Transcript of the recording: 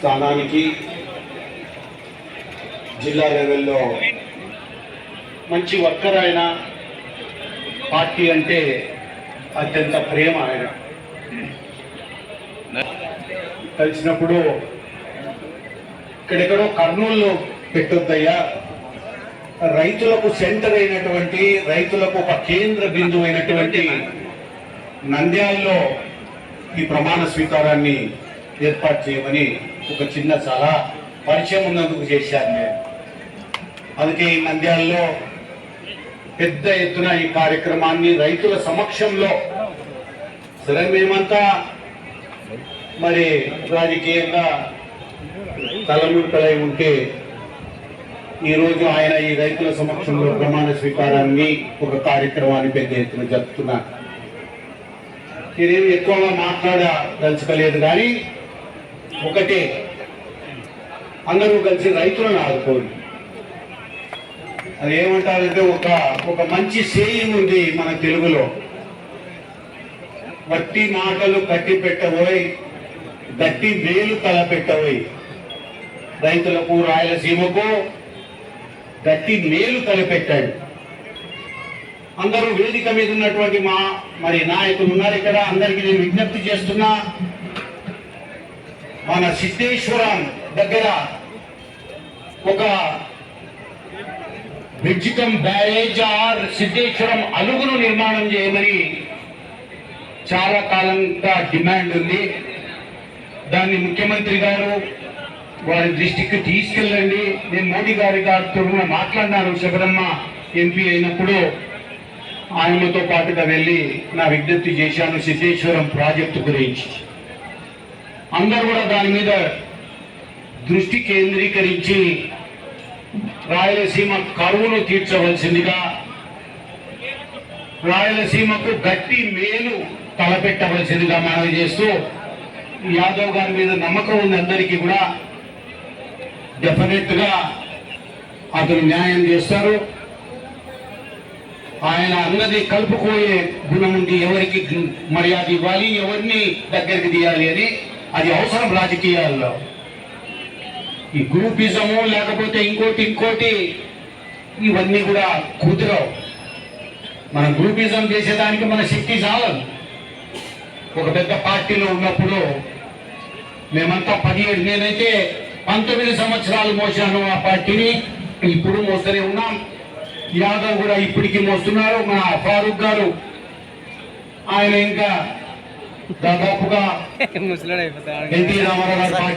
స్థానానికి జిల్లా లెవెల్లో మంచి వర్కర్ ఆయన పార్టీ అంటే అత్యంత ప్రేమ ఆయన. కలిసినప్పుడు ఇక్కడెక్కడో కర్నూలులో పెట్టొద్దయ్యా. రైతులకు సెంటర్ అయినటువంటి రైతులకు ఒక కేంద్ర బిందువు అయినటువంటి నంద్యాలలో ఈ ప్రమాణ స్వీకారాన్ని ఏర్పాటు చేయమని ఒక చిన్న సలహా పరిచయం ఉన్నందుకు చేశాను నేను. అందుకే ఈ నంద్యాలలో పెద్ద ఎత్తున ఈ కార్యక్రమాన్ని రైతుల సమక్షంలో సరే మేమంతా మరి రాజకీయంగా తలముడతలై ఉంటే ఈరోజు ఆయన ఈ రైతుల సమక్షంలో ప్రమాణ స్వీకారాన్ని ఒక కార్యక్రమాన్ని పెద్ద ఎత్తున జరుపుతున్నారు. నేనేమి ఎక్కువగా మాట్లాడదలుచుకోలేదు కానీ ఒకటే. అందరూ కలిసి రైతులను ఆదుకోండి. అది ఏమంటారంటే ఒక ఒక మంచి సేయింగ్ ఉంది మన తెలుగులో. వట్టి మాటలు కట్టి పెట్టబోయి గట్టి మేలు తల పెట్టబోయి. రైతులకు రాయలసీమకు గట్టి మేలు తలపెట్టాడు అందరూ వేదిక మీద ఉన్నటువంటి మా మరి నాయకులు ఉన్నారు ఇక్కడ. అందరికీ నేను విజ్ఞప్తి చేస్తున్నా. మన సిద్ధేశ్వరం దగ్గర ఒక విజితం బ్యారేజ్ ఆర్ సిద్ధేశ్వరం అలుగును నిర్మాణం చేయమని చాలా కాలంగా డిమాండ్ ఉంది. దాన్ని ముఖ్యమంత్రి గారు వారి దృష్టికి తీసుకెళ్ళండి. నేను మోడీ గారి గారితో కూడా మాట్లాడినాను. శబరమ్మ ఎంపీ అయినప్పుడు ఆయనతో పాటుగా వెళ్ళి నా విజ్ఞప్తి చేశాను సిద్ధేశ్వరం ప్రాజెక్టు గురించి. అందరూ కూడా దాని మీద దృష్టి కేంద్రీకరించి రాయలసీమ కరువును తీర్చవలసిందిగా రాయలసీమకు గట్టి మేలు తలపెట్టవలసిందిగా మనవి చేస్తూ యాదవ్ గారి మీద నమ్మకం ఉంది అందరికీ కూడా. డెఫినెట్గా అతను న్యాయం చేస్తారు. ఆయన అన్నది కలుపుకోయే గుణం ఉంది ఎవరికి మర్యాద ఇవ్వాలి ఎవరిని దగ్గరికి తీయాలి అని అది అవసరం రాజకీయాల్లో. ఈ గ్రూపిజము లేకపోతే ఇంకోటి ఇంకోటి ఇవన్నీ కూడా కుదరవు. మన గ్రూపిజం చేసేదానికి మన శక్తి చాలదు. ఒక పెద్ద పార్టీలో ఉన్నప్పుడు మేమంతా పదిహేడు నేనైతే పంతొమ్మిది సంవత్సరాలు మోసాను ఆ పార్టీని. ఇప్పుడు మోస్తూనే ఉన్నాం. యాదవ్ కూడా ఇప్పటికీ మోస్తున్నారు. మా ఫారూక్ గారు ఆయన ఇంకా దాదాపుగా ముసలాడు అయిపోతాడు